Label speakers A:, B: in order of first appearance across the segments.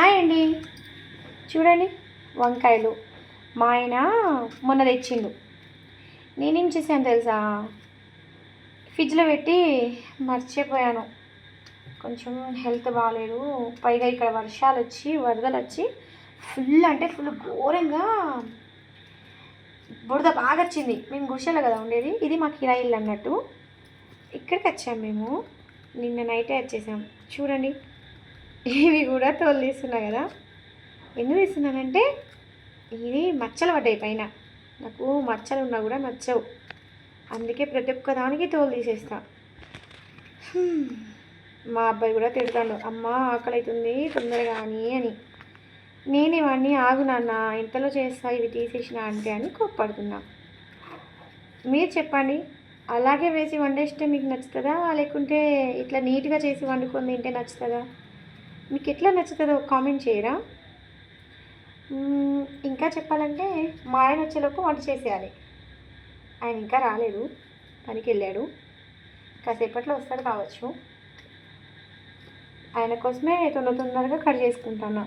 A: Hi అండి. చూడండి వంకాయలు. మా ఆయన మొన్న తెచ్చిండు. నేనేం చేశాను తెలుసా? ఫ్రిడ్జ్లో పెట్టి మర్చిపోయాను. కొంచెం హెల్త్ బాగాలేదు పైగా ఇక్కడ వర్షాలు వచ్చి వరదలు వచ్చి ఫుల్ అంటే ఫుల్ ఘోరంగా బురద బాగా వచ్చింది. మేము గుడిసెలో కదా ఉండేది. ఇది మా కిరాయి అన్నట్టు. ఇక్కడికి వచ్చాము మేము. నిన్న నైటే వచ్చేసాం. చూడండి. ఇవి కూడా తోలు తీస్తున్నా కదా. ఎందుకు తీస్తున్నానంటే ఇది మచ్చలు పడ్డాయి పైన. నాకు మచ్చలు ఉన్నా కూడా నచ్చవు. అందుకే ప్రతి ఒక్క దానికి తోలు తీసేస్తా. మా అబ్బాయి కూడా తిడతాడు అమ్మ ఆకలి అవుతుంది తొందరగా అని అని. నేను ఇవన్నీ ఆగు నాన్న ఇంతలో చేస్తా ఇవి తీసేసిన అంటే అని కోప్పడుతున్నా. మీరు చెప్పండి. అలాగే వేసి వండేస్తే మీకు నచ్చుతుందా? లేకుంటే ఇట్లా నీట్గా చేసి వండుకొని తింటే నచ్చుతుందా? మీకు ఎట్లా నచ్చుతుందో కామెంట్ చేయరా? ఇంకా చెప్పాలంటే మా ఆయన వచ్చేలోపు వంట చేసేయాలి. ఆయన ఇంకా రాలేదు పనికి వెళ్ళాడు కాసేపట్లో వస్తాడు కావచ్చు. ఆయన కోసమే తొందర తొందరగా కట్ చేసుకుంటాను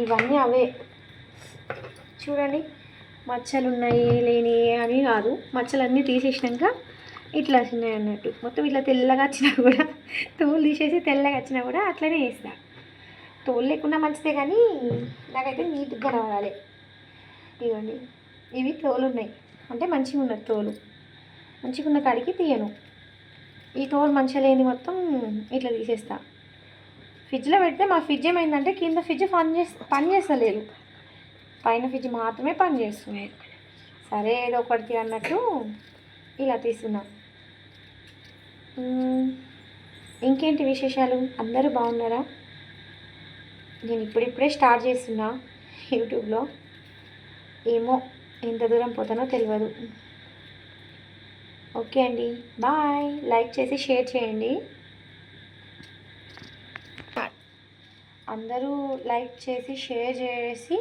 A: ఇవన్నీ అవే. చూడండి మచ్చలు ఉన్నాయి లేని అని కాదు. మచ్చలన్నీ తీసేసినాక ఇట్లా వచ్చినాయి అన్నట్టు. మొత్తం ఇట్లా తెల్లగా వచ్చినా కూడా తోలు తీసేసి తెల్లగా వచ్చినా కూడా అట్లనే వేస్తా తోలు లేకుండా మంచిదే కానీ నాకైతే నీట్గా రావాలి. ఇవ్వండి ఇవి తోలు ఉన్నాయి. అంటే మంచిగా ఉన్నది తోలు. మంచిగా ఉన్న కాడికి తీయను. ఈ తోలు మంచిగా లేని మొత్తం ఇట్లా తీసేస్తా. ఫ్రిడ్జ్లో పెడితే మా ఫ్రిడ్జ్ ఏమైందంటే కింద ఫ్రిడ్జ్ పని చేస్తా పని చేస్తలేదు. పైన ఫ్రిడ్జ్ మాత్రమే పని చేస్తుంది. సరే ఏదో ఒకటి అన్నట్టు ఇలా తీస్తున్నా. ఇంకేంటి విశేషాలు? అందరూ బాగున్నారా? నేను ఇప్పుడిప్పుడే స్టార్ట్ చేస్తున్నా యూట్యూబ్లో. ఏమో ఎంత దూరం పోతానో తెలియదు ఓకే అండి. బాయ్. లైక్ చేసి షేర్ చేయండి. అందరూ లైక్ చేసి షేర్ చేసి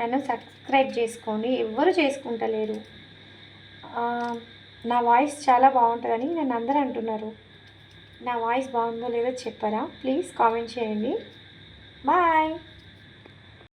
A: నన్ను సబ్స్క్రైబ్ చేసుకోండి. ఎవ్వరు చేసుకుంటలేరు. నా వాయిస్ చాలా బాగుంటుందని నన్ను అందరూ అంటున్నారు. నా వాయిస్ బాగుందో లేదో చెప్పరా? ప్లీజ్ కామెంట్ చేయండి. బాయ్.